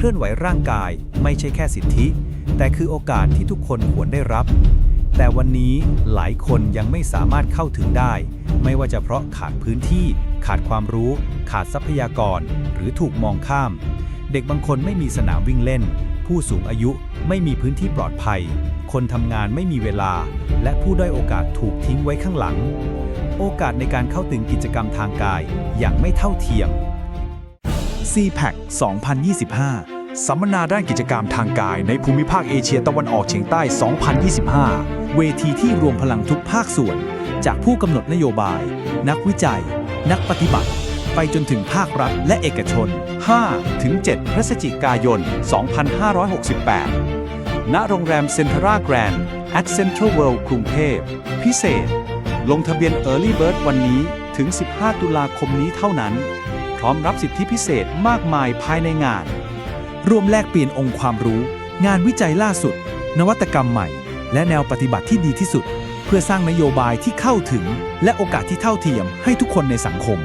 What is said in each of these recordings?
เคลื่อนไหวร่างกายไม่ใช่แค่สิทธิ แต่คือโอกาสที่ทุกคนควรได้รับ แต่วันนี้หลายคนยังไม่สามารถเข้าถึงได้ ไม่ว่าจะเพราะขาดพื้นที่ ขาดความรู้ ขาดทรัพยากร หรือถูกมองข้าม เด็กบางคนไม่มีสนามวิ่งเล่น ผู้สูงอายุไม่มีพื้นที่ปลอดภัย คนทำงานไม่มีเวลา และผู้ด้อยโอกาสถูกทิ้งไว้ข้างหลัง โอกาสในการเข้าถึงกิจกรรมทางกายอย่างไม่เท่าเทียม CPAC 2025 สัมมนาด้านกิจกรรมทางกายในภูมิภาคเอเชียตะวันออกเฉียงใต้ 2025 เวทีที่รวมพลังทุกภาคส่วน จากผู้กำหนดนโยบาย นักวิจัย นักปฏิบัติ ไปจนถึงภาครัฐและเอกชน 5-7 พฤศจิกายน 2568 ณ โรงแรมเซ็นทราแกรนด์ at Central World กรุงเทพ พิเศษ ลงทะเบียน Early Bird วันนี้ถึง 15 ตุลาคมนี้เท่านั้น พร้อมรับสิทธิพิเศษมากมายภายในงาน ร่วมแลกเปลี่ยนองค์ความรู้ งานวิจัยล่าสุด นวัตกรรมใหม่ และแนวปฏิบัติที่ดีที่สุด เพื่อสร้างนโยบายที่เข้าถึง และโอกาสที่เท่าเทียมให้ทุกคนในสังคม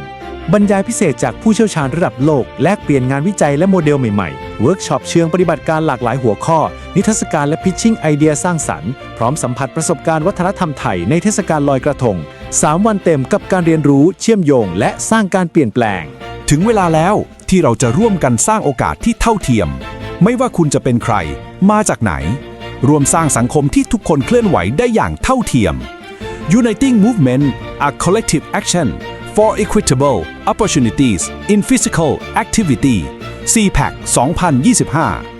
บรรยายพิเศษจากผู้เชี่ยวชาญระดับโลก แลกเปลี่ยนงานวิจัยและโมเดลใหม่ๆ เวิร์กช็อปเชิงปฏิบัติการหลากหลายหัวข้อ นิทรรศการและพิชชิ่งไอเดียสร้างสรรค์ พร้อมสัมผัสประสบการณ์วัฒนธรรมไทยในเทศกาลลอยกระทง 3 วันเต็มกับการเรียนรู้เชื่อมโยง และสร้างการเปลี่ยนแปลง ถึงเวลาแล้วที่เราจะร่วมกันสร้างโอกาสที่เท่าเทียม ไม่ว่าคุณจะเป็นใคร มาจากไหน รวมสร้างสังคมที่ทุกคนเคลื่อนไหวได้อย่างเท่าเทียม Uniting Movement a collective action for equitable opportunities in physical activity CPAC 2025